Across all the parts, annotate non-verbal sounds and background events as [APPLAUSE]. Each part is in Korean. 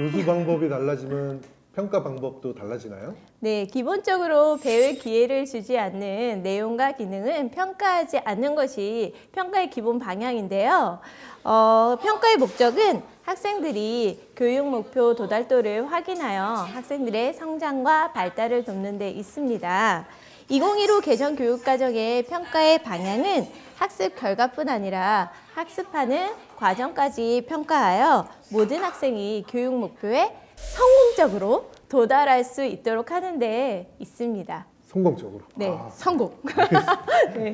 교수 방법이 달라지면 평가 방법도 달라지나요? 네, 기본적으로 배울 기회를 주지 않는 내용과 기능은 평가하지 않는 것이 평가의 기본 방향인데요. 어, 평가의 목적은 학생들이 교육 목표 도달도를 확인하여 학생들의 성장과 발달을 돕는 데 있습니다. 2015 개정 교육과정의 평가의 방향은 학습 결과뿐 아니라 학습하는 과정까지 평가하여 모든 학생이 교육 목표에 성공적으로 도달할 수 있도록 하는 데 있습니다. 성공적으로. 네, 아, 성공. [LAUGHS] 네.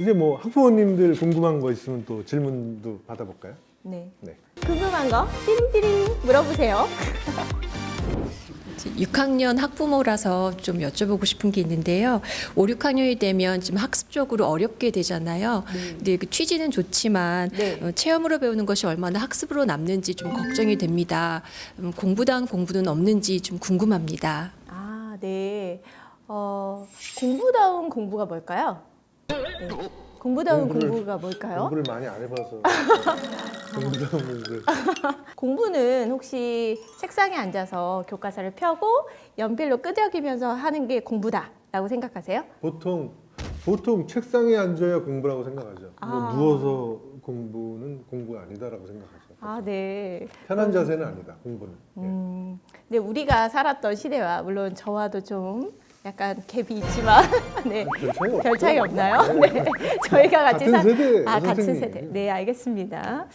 이제 뭐 학부모님들 궁금한 거 있으면 또 질문도 받아볼까요? 네. 네. 궁금한 거 띠링띠링 물어보세요. [LAUGHS] 6학년 학부모라서 좀 여쭤보고 싶은 게 있는데요. 5, 6학년이 되면 좀 학습적으로 어렵게 되잖아요. 근데 그 취지는 좋지만 네. 어, 체험으로 배우는 것이 얼마나 학습으로 남는지 좀 걱정이 됩니다. 음, 공부다운 공부는 없는지 좀 궁금합니다. 아, 네. 어, 공부다운 공부가 뭘까요? 네. 공부다운 공부를- 공부가 뭘까요? 공부를 많이 안 해봐서 [LAUGHS] 공부도 공부를 공부는 혹시 책상에 앉아서 교과서를 펴고 연필로 끄적이면서 하는 게 공부다라고 생각하세요? 보통 보통 책상에 앉아야 공부라고 생각하죠. 뭐 아. 누워서 공부는 공부가 아니다라고 생각하죠. 아, 네. 편한 자세는 아니다. 공부는. 네. 음, 근데 우리가 살았던 시대와 물론 저와도 좀 약간 갭이 있지만 [LAUGHS] 네. 별 차이 없죠. 별 차이 없나요? [LAUGHS] 네. 저희가 같이 같은 세대 아, 같은 선생님. 세대. 네, 알겠습니다.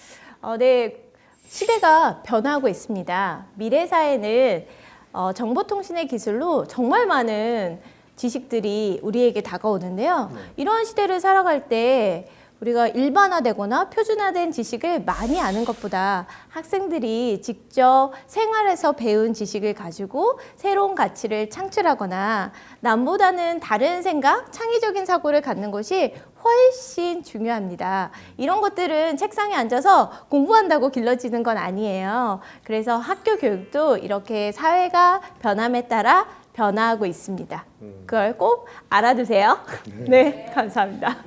어, 네. 시대가 변하고 있습니다. 미래 사회는 어, 정보통신의 기술로 정말 많은 지식들이 우리에게 다가오는데요. 네. 이런 시대를 살아갈 때 우리가 일반화되거나 표준화된 지식을 많이 아는 것보다 학생들이 직접 생활에서 배운 지식을 가지고 새로운 가치를 창출하거나 남보다는 다른 생각, 창의적인 사고를 갖는 것이 훨씬 중요합니다. 이런 것들은 책상에 앉아서 공부한다고 길러지는 건 아니에요. 그래서 학교 교육도 이렇게 사회가 변함에 따라 변화하고 있습니다. 그걸 꼭 알아두세요. [LAUGHS] 네, 감사합니다.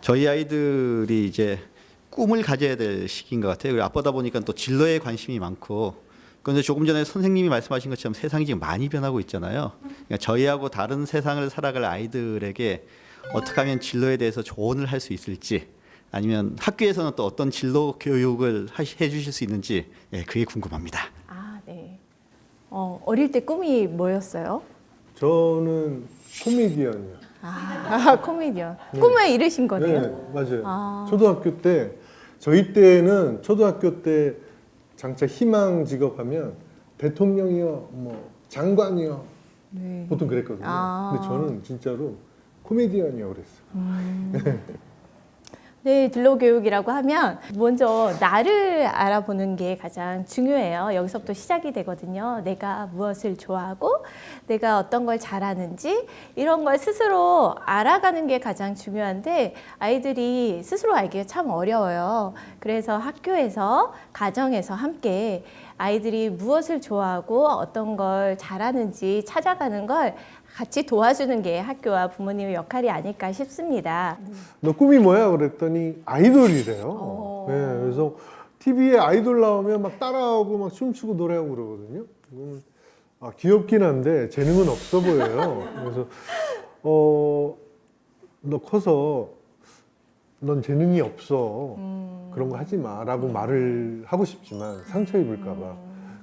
저희 아이들이 이제 꿈을 가져야 될 시기인 것 같아요. 그리고 아빠다 보니까 또 진로에 관심이 많고. 그런데 조금 전에 선생님이 말씀하신 것처럼 세상이 지금 많이 변하고 있잖아요. 그러니까 저희하고 다른 세상을 살아갈 아이들에게 어떻게 하면 진로에 대해서 조언을 할 수 있을지 아니면 학교에서는 또 어떤 진로 교육을 하시- 해주실 수 있는지 예, 그게 궁금합니다. 아, 네. 어, 어릴 때 꿈이 뭐였어요? 저는 코미디언이요. 아, 코미디언. 꿈을 이루신 거네요. 네, 맞아요. 아. 초등학교 때 저희 때는 초등학교 때 장차 희망 직업하면 대통령이요, 뭐 장관이요, 네. 보통 그랬거든요. 아. 근데 저는 진짜로 코미디언이요 그랬어요. [LAUGHS] 네, 진로 교육이라고 하면 먼저 나를 알아보는 게 가장 중요해요. 여기서부터 시작이 되거든요. 내가 무엇을 좋아하고 내가 어떤 걸 잘하는지 이런 걸 스스로 알아가는 게 가장 중요한데 아이들이 스스로 알기가 참 어려워요. 그래서 학교에서 가정에서 함께 아이들이 무엇을 좋아하고 어떤 걸 잘하는지 찾아가는 걸 같이 도와주는 게 학교와 부모님의 역할이 아닐까 싶습니다. 너 꿈이 뭐야? 그랬더니 아이돌이래요. 어. 네, 그래서 TV에 아이돌 나오면 막 따라하고 막 춤추고 노래하고 그러거든요. 그러면 아, 귀엽긴 한데 재능은 없어 보여요. 그래서 어, 너 커서 넌 재능이 없어. 음. 그런 거 하지 마라고 말을 하고 싶지만 상처 입을까 봐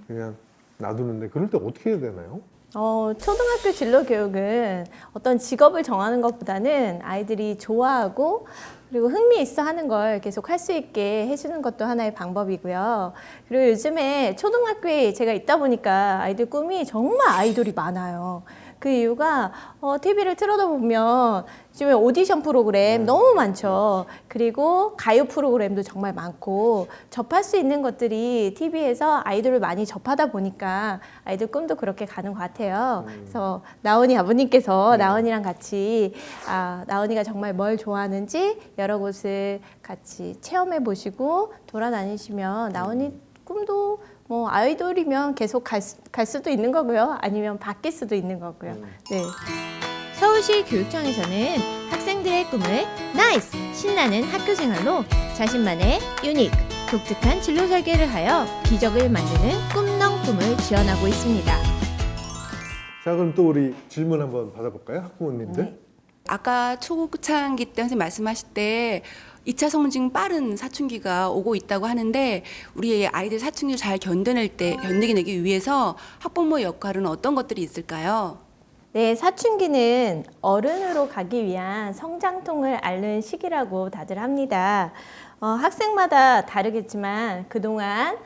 그냥 놔두는데 그럴 때 어떻게 해야 되나요? 어, 초등학교 진로 교육은 어떤 직업을 정하는 것보다는 아이들이 좋아하고 그리고 흥미 있어 하는 걸 계속 할 수 있게 해주는 것도 하나의 방법이고요. 그리고 요즘에 초등학교에 제가 있다 보니까 아이들 꿈이 정말 아이돌이 많아요. 그 이유가 어, TV를 틀어다 보면 요즘에 오디션 프로그램 너무 많죠. 그리고 가요 프로그램도 정말 많고 접할 수 있는 것들이 TV에서 아이돌을 많이 접하다 보니까 아이들 꿈도 그렇게 가는 것 같아요. 그래서 나원이 아버님께서 나원이랑 같이 아, 나원이가 정말 뭘 좋아하는지 여러 곳을 같이 체험해 보시고 돌아다니시면 나원이 꿈도 뭐 아이돌이면 계속 갈, 수, 갈 수도 있는 거고요. 아니면 바뀔 수도 있는 거고요. 네. 서울시 교육청에서는 학생들 아이들의 꿈을 나이스! 신나는 학교 생활로 자신만의 유닉, 독특한 진로 설계를 하여 기적을 만드는 꿈농 꿈을 지원하고 있습니다. 자 그럼 또 우리 질문 한번 받아볼까요? 학부모님들. 네. 아까 초창기 때 선생님 말씀하실 때 2차 성징 빠른 사춘기가 오고 있다고 하는데 우리 아이들 사춘기를 잘 견뎌낼 때 견디내기 위해서 학부모의 역할은 어떤 것들이 있을까요? 네, 사춘기는 어른으로 가기 위한 성장통을 앓는 시기라고 다들 합니다. 어, 학생마다 다르겠지만 그동안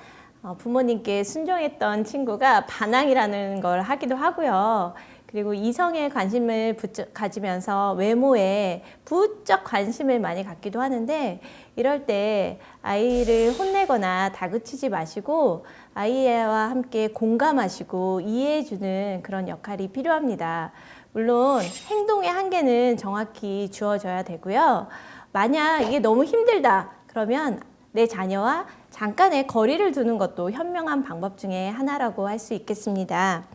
어, 부모님께 순종했던 친구가 반항이라는 걸 하기도 하고요. 그리고 이성에 관심을 부쩍 가지면서 외모에 부쩍 관심을 많이 갖기도 하는데 이럴 때 아이를 혼내거나 다그치지 마시고 아이와 함께 공감하시고 이해해주는 그런 역할이 필요합니다. 물론 행동의 한계는 정확히 주어져야 되고요. 만약 이게 너무 힘들다 그러면 내 자녀와 잠깐의 거리를 두는 것도 현명한 방법 중에 하나라고 할 수 있겠습니다.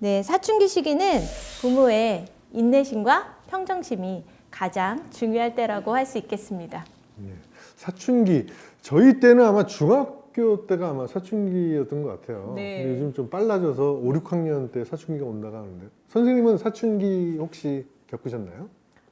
네, 사춘기 시기는 부모의 인내심과 평정심이 가장 중요할 때라고 할 수 있겠습니다. 예. 사춘기 저희 때는 아마 중학교 때가 아마 사춘기였던 것 같아요. 네. 근데 요즘 좀 빨라져서 5, 6학년 때 사춘기가 온다고 하는데 선생님은 사춘기 혹시 겪으셨나요?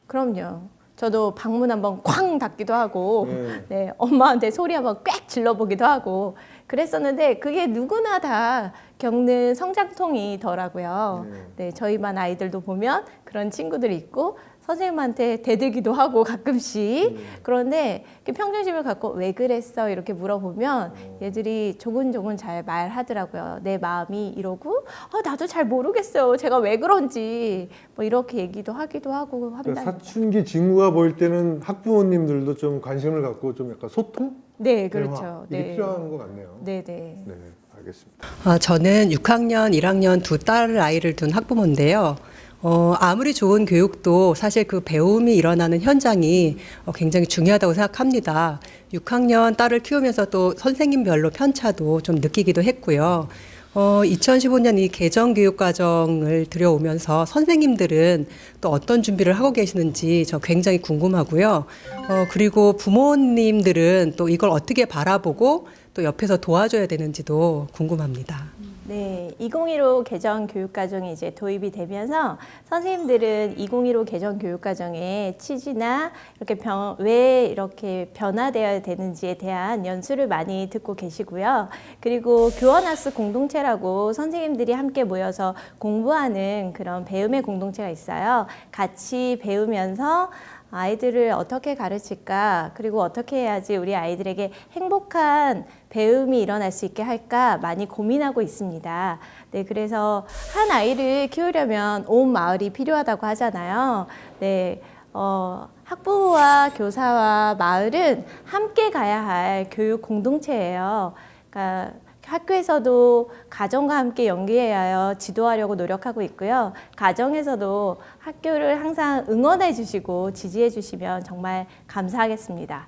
그럼요. 저도 방문 한번 쾅 닫기도 하고, 네. 네, 엄마한테 소리 한번 꽥 질러보기도 하고 그랬었는데 그게 누구나 다 겪는 성장통이더라고요. 네, 저희 반 아이들도 보면 그런 친구들이 있고 선생님한테 대들기도 하고 가끔씩 그런데 이렇게 평정심을 갖고 왜 그랬어 이렇게 물어보면 얘들이 조근조근 잘 말하더라고요. 내 마음이 이러고 아, 나도 잘 모르겠어요. 제가 왜 그런지 뭐 이렇게 얘기도 하기도 하고 그러니까 합니다. 사춘기 징후가 보일 때는 학부모님들도 좀 관심을 갖고 좀 약간 소통, 네, 그렇죠. 이게 네. 필요한 것 같네요. 네, 네. 네, 알겠습니다. 아, 저는 6학년, 1학년 두 딸 아이를 둔 학부모인데요. 어, 아무리 좋은 교육도 사실 그 배움이 일어나는 현장이 어, 굉장히 중요하다고 생각합니다. 6학년 딸을 키우면서 또 선생님별로 편차도 좀 느끼기도 했고요. 어, 2015년 이 개정 교육 과정을 들여오면서 선생님들은 또 어떤 준비를 하고 계시는지 저 굉장히 궁금하고요. 어, 그리고 부모님들은 또 이걸 어떻게 바라보고 또 옆에서 도와줘야 되는지도 궁금합니다. 네, 2015 개정 교육과정이 이제 도입이 되면서 선생님들은 2015 개정 교육과정의 취지나 이렇게 변, 왜 이렇게 변화되어야 되는지에 대한 연수를 많이 듣고 계시고요. 그리고 교원학습 공동체라고 선생님들이 함께 모여서 공부하는 그런 배움의 공동체가 있어요. 같이 배우면서 아이들을 어떻게 가르칠까, 그리고 어떻게 해야지 우리 아이들에게 행복한 배움이 일어날 수 있게 할까 많이 고민하고 있습니다. 네, 그래서 한 아이를 키우려면 온 마을이 필요하다고 하잖아요. 네, 어, 학부모와 교사와 마을은 함께 가야 할 교육 공동체예요. 그러니까 학교에서도 가정과 함께 연계해야 하여 지도하려고 노력하고 있고요. 가정에서도 학교를 항상 응원해 주시고 지지해 주시면 정말 감사하겠습니다.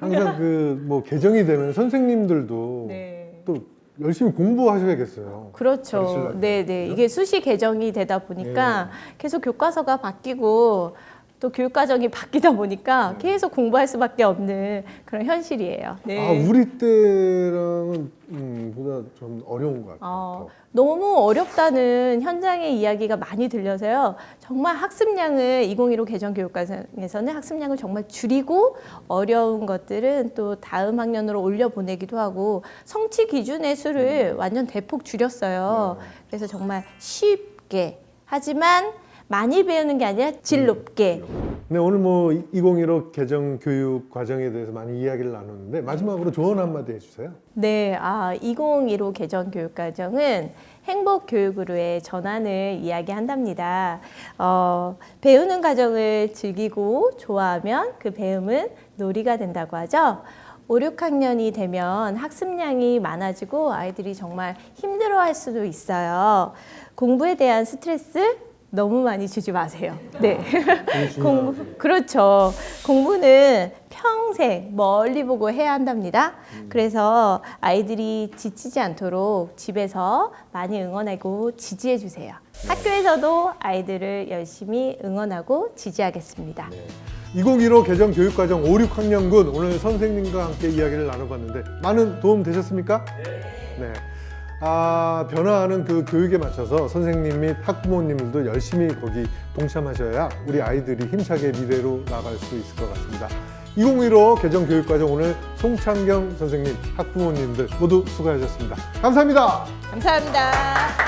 항상 그 뭐 개정이 되면 선생님들도 네. 또 열심히 공부하셔야겠어요. 그렇죠. 가르치려면. 네, 네. 이게 수시 개정이 되다 보니까 계속 교과서가 바뀌고 또 교육 과정이 바뀌다 보니까 계속 공부할 수밖에 없는 그런 현실이에요. 네. 아 우리 때랑은 음, 보다 좀 어려운 것 같아요. 어, 더. 너무 어렵다는 현장의 이야기가 많이 들려서요. 정말 학습량을 2015 개정 교육과정에서는 학습량을 정말 줄이고 어려운 것들은 또 다음 학년으로 올려 보내기도 하고 성취 기준의 수를 완전 대폭 줄였어요. 그래서 정말 쉽게 하지만 많이 배우는 게 아니라 질 높게 네 오늘 뭐 2015 개정 교육 과정에 대해서 많이 이야기를 나눴는데 마지막으로 조언 한마디 해주세요. 네, 아, 2015 개정 교육 과정은 행복 교육으로의 전환을 이야기한답니다. 어, 배우는 과정을 즐기고 좋아하면 그 배움은 놀이가 된다고 하죠. 5, 6학년이 되면 학습량이 많아지고 아이들이 정말 힘들어 할 수도 있어요. 공부에 대한 스트레스 너무 많이 주지 마세요. 네. 되게 중요하지. [LAUGHS] 공부, 그렇죠. 공부는 평생 멀리 보고 해야 한답니다. 그래서 아이들이 지치지 않도록 집에서 많이 응원하고 지지해 주세요. 학교에서도 아이들을 열심히 응원하고 지지하겠습니다. 2015 개정 교육과정 5, 6학년군 오늘 선생님과 함께 이야기를 나눠봤는데 많은 도움 되셨습니까? 네. 아, 변화하는 그 교육에 맞춰서 선생님 및 학부모님들도 열심히 거기 동참하셔야 우리 아이들이 힘차게 미래로 나갈 수 있을 것 같습니다. 2015 개정 교육과정 오늘 송창경 선생님, 학부모님들 모두 수고하셨습니다. 감사합니다. 감사합니다.